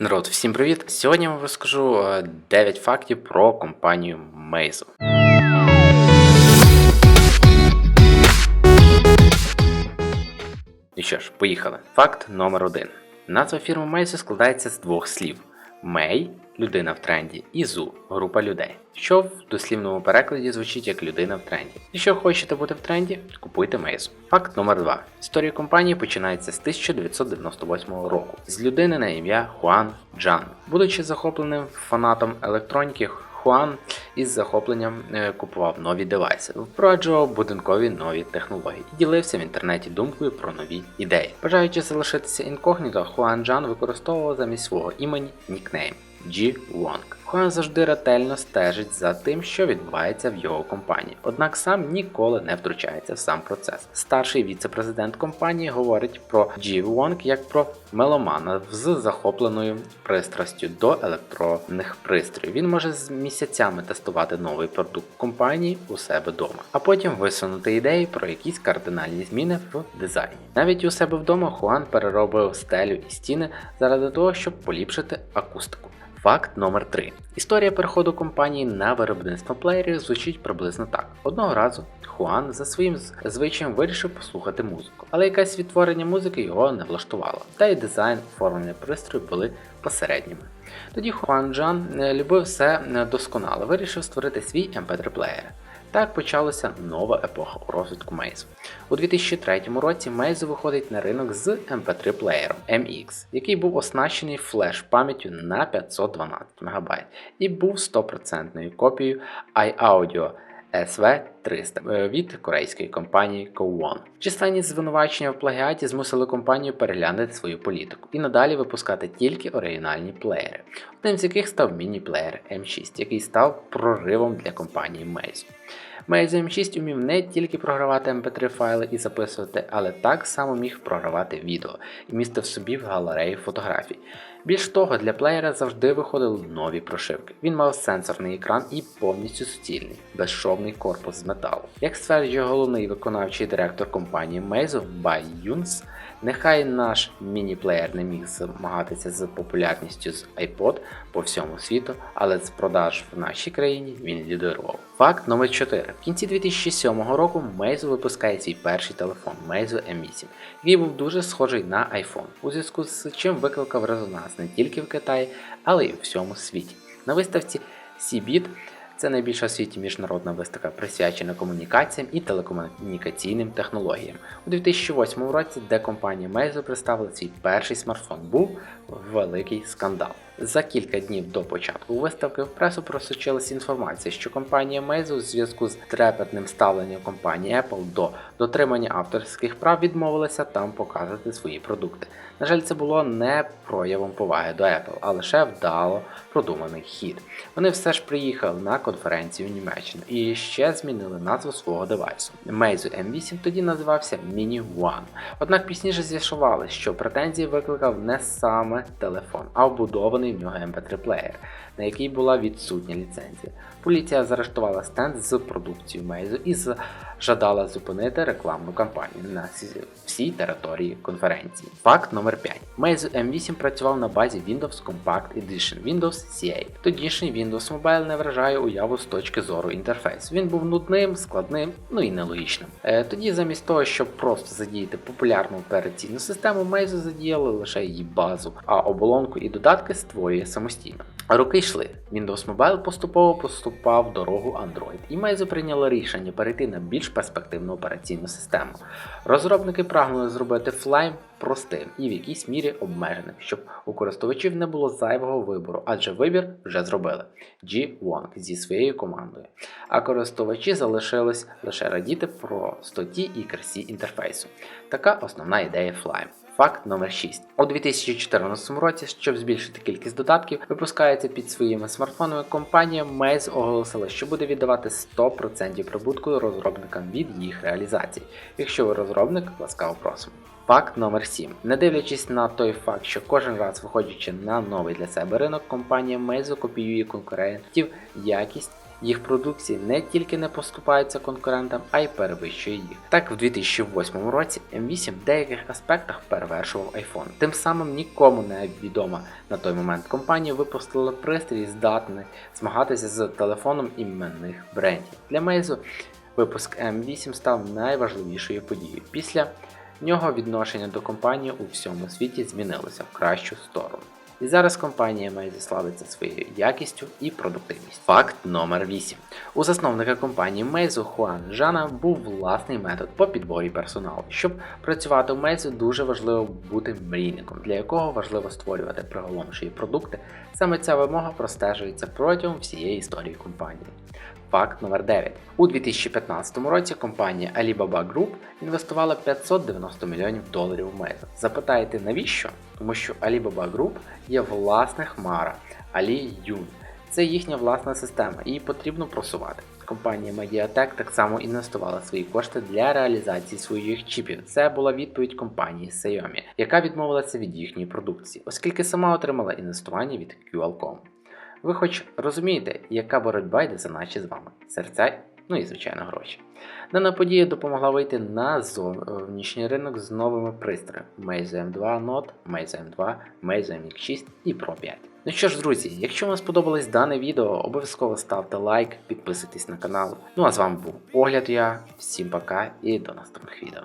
Народ, всім привіт! Сьогодні я вам розкажу е, 9 фактів про компанію Meizu. І що ж, поїхали. Факт номер один. Назва фірми Meizu складається з двох слів: Мей людина в тренді, і Зу група людей, що в дослівному перекладі звучить як людина в тренді. Якщо хочете бути в тренді, купуйте Мейзу. Факт номер 2 Історія компанії починається з 1998 року з людини на ім'я Хуан Джан. Будучи захопленим фанатом електроніки, Хуан із захопленням е, купував нові девайси, впроваджував будинкові нові технології і ділився в інтернеті думкою про нові ідеї. Бажаючи залишитися інкогніто, Хуан Джан використовував замість свого імені нікнейм Джі Wong. Хуан завжди ретельно стежить за тим, що відбувається в його компанії, однак сам ніколи не втручається в сам процес. Старший віце-президент компанії говорить про G. Wong як про меломана з захопленою пристрастю до електронних пристроїв. Він може з місяцями тестувати новий продукт компанії у себе вдома, а потім висунути ідеї про якісь кардинальні зміни в дизайні. Навіть у себе вдома Хуан переробив стелю і стіни заради того, щоб поліпшити акустику. Факт номер 3 Історія переходу компанії на виробництво плеєрів звучить приблизно так. Одного разу Хуан за своїм звичаєм вирішив послухати музику, але якесь відтворення музики його не влаштувало, та й дизайн оформлення пристрою були посередніми. Тоді Хуан Джан е, любив все е, досконало, вирішив створити свій MP3 плеєр. Так почалася нова епоха у розвитку Мейзу. У 2003 році Мейзу виходить на ринок з MP3 плеєром MX, який був оснащений флеш пам'яттю на 512 МБ і був 100% копією iAudio SV300 е, від корейської компанії Kowon. Численні звинувачення в плагіаті змусили компанію переглянути свою політику і надалі випускати тільки оригінальні плеєри, одним з яких став міні-плеєр M6, який став проривом для компанії Meizu. Meizu M6 умів не тільки програвати MP3 файли і записувати, але так само міг програвати відео і містив собі в галереї фотографій. Більш того, для плеєра завжди виходили нові прошивки. Він мав сенсорний екран і повністю суцільний, безшовний корпус з металу. Як стверджує головний виконавчий директор компанії Meizu Бай Юнс, нехай наш міні-плеєр не міг змагатися з популярністю з iPod по всьому світу, але з продаж в нашій країні він лідирував. Факт номер 4. В кінці 2007 року Meizu випускає свій перший телефон Meizu M8, який був дуже схожий на iPhone, у зв'язку з чим викликав резонанс не тільки в Китаї, але й у всьому світі. На виставці CBIT це найбільша в світі міжнародна виставка, присвячена комунікаціям і телекомунікаційним технологіям. У 2008 році, де компанія Meizu представила свій перший смартфон, був великий скандал. За кілька днів до початку виставки в пресу просочилася інформація, що компанія Meizu у зв'язку з трепетним ставленням компанії Apple до дотримання авторських прав відмовилася там показувати свої продукти. На жаль, це було не проявом поваги до Apple, а лише вдало продуманий хід. Вони все ж приїхали на конференцію Німеччину і ще змінили назву свого девайсу. Meizu M8 тоді називався Mini One. Однак пізніше з'ясували, що претензії викликав не саме телефон, а вбудований в нього MP3 плеєр, на який була відсутня ліцензія. Поліція заарештувала стенд з продукцією Мейзу і жадала зупинити рекламну кампанію на всій території конференції. Факт номер 5. Meizu M8 працював на базі Windows Compact Edition Windows CA. Тодішній Windows Mobile не вражає уяву з точки зору інтерфейсу. Він був нудним, складним, ну і нелогічним. Е, тоді, замість того, щоб просто задіяти популярну операційну систему, Meizu задіяли лише її базу, а оболонку і додатки створює самостійно. Роки йшли. Windows Mobile поступово поступав дорогу Android, і Meizu прийняло рішення перейти на більш перспективну операційну систему. Розробники прагнули зробити Flame простим і в якійсь мірі обмеженим, щоб у користувачів не було зайвого вибору, адже вибір вже зробили G Wong зі своєю командою. А користувачі залишились лише радіти простоті і красі інтерфейсу. Така основна ідея Flame. Факт номер 6. У 2014 році, щоб збільшити кількість додатків, випускається під своїми смартфонами, компанія Meizu оголосила, що буде віддавати 100% прибутку розробникам від їх реалізації. Якщо ви розробник, ласкаво просимо. Факт номер 7. Не дивлячись на той факт, що кожен раз виходячи на новий для себе ринок, компанія Meizu копіює конкурентів якість їх продукції не тільки не поступається конкурентам, а й перевищує їх. Так, в 2008 році M8 в деяких аспектах перевершував iPhone. Тим самим нікому не відома на той момент компанія випустила пристрій, здатний змагатися з телефоном іменних брендів. Для Meizu випуск M8 став найважливішою подією. Після нього відношення до компанії у всьому світі змінилося в кращу сторону. І зараз компанія Meizu славиться своєю якістю і продуктивністю. Факт номер 8. У засновника компанії Meizu Хуан Жана був власний метод по підборі персоналу. Щоб працювати в Meizu, дуже важливо бути мрійником, для якого важливо створювати приголомші продукти. Саме ця вимога простежується протягом всієї історії компанії. Факт номер 9. У 2015 році компанія Alibaba Group інвестувала 590 мільйонів доларів в Meizu. Запитаєте навіщо? Тому що Alibaba Group є власна хмара AliYun. Це їхня власна система, її потрібно просувати. Компанія Mediatek так само інвестувала свої кошти для реалізації своїх чіпів. Це була відповідь компанії Xiaomi, яка відмовилася від їхньої продукції, оскільки сама отримала інвестування від Qualcomm. Ви хоч розумієте, яка боротьба йде за наші з вами серця, ну і звичайно гроші. Дана подія допомогла вийти на зовнішній ринок з новими пристроями Meizu M2 Note, Meizu M2, Meizu MX6 і Pro 5. Ну що ж, друзі, якщо вам сподобалось дане відео, обов'язково ставте лайк, підписуйтесь на канал. Ну а з вами був Огляд я. Всім пока і до наступних відео.